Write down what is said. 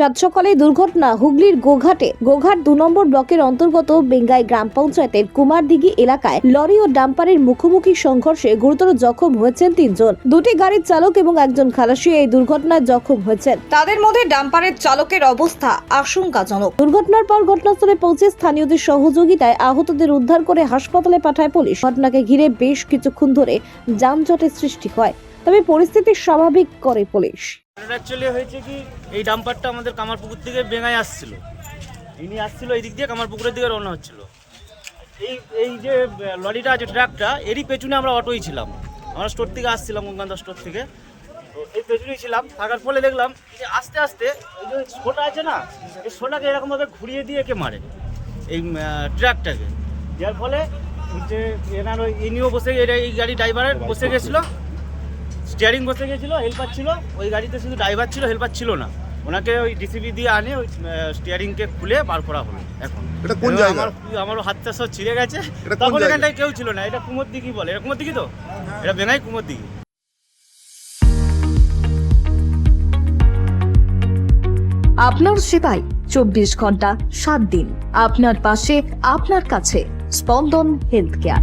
সাত সকালে দুর্ঘটনা হুগলির গোঘাটে। গোঘাট দু নম্বর ব্লকের অন্তর্গত বেঙ্গাই গ্রাম পঞ্চায়েতের কুমারদিঘি এলাকায় লরি ও ডাম্পারের মুখোমুখি সংঘর্ষে গুরুতর জখম হয়েছেন তিনজন। দুটি গাড়ির চালক এবং একজন খালাসি এই দুর্ঘটনায় জখম হয়েছেন। তাদের মধ্যে ডাম্পারের চালকের অবস্থা আশঙ্কাজনক। দুর্ঘটনার পর ঘটনাস্থলে পৌঁছে স্থানীয়দের সহযোগিতায় আহতদের উদ্ধার করে হাসপাতালে পাঠায় পুলিশ। ঘটনাকে ঘিরে বেশ কিছুক্ষণ ধরে যানজটের সৃষ্টি হয়। তবে পরিস্থিতি স্বাভাবিক করে পুলিশ। অ্যাকচুয়ালি হয়েছে কি, এই ডাম্পারটা আমাদের কামারপুকুর থেকে বেঙ্গায় আসছিল। ইনি আসছিল এই দিক দিয়ে, কামারপুকুরের দিকে রওনা হচ্ছিল। এই এই যে লরিটা আছে ট্রাকটা, এরই পেছনে আমরা অটোই ছিলাম। আমরা স্টোর থেকে আসছিলাম গঙ্গান্দা স্টোর থেকে। তো এই পেছনেই ছিলাম। থাকার ফলে দেখলাম যে আস্তে আস্তে এই যে শোটা আছে না, এই শোটাকে এরকমভাবে ঘুরিয়ে দিয়ে একে মারে, এই ট্রাকটাকে। যার ফলে হচ্ছে এনার ওই ইনিও বসে এই গাড়ি ড্রাইভারের বসে গেছিল। স্টিয়ারিং বসে গেছিল হেল্পার ছিল ওই গাড়িতে শুধু ড্রাইভার ছিল হেল্পার ছিল না। ওনাকে ওই ডিসিবি দিয়ে আনে ওই স্টিয়ারিংকে খুলে বার করা হলো এখন। এটা কোন জায়গা? আমার আমারও হাতটা সব ছিঁড়ে গেছে। তখন এখানটায় কেউ ছিল না এটা কুমোর দিঘি বলে? এটা কুমোর দিঘি তো? এটা বেঙ্গাই কুমোর দিঘি আপনার সেবায় চব্বিশ ঘণ্টা সাত দিন। আপনার পাশে আপনার কাছে স্পন্দন হেলথ কেয়ার।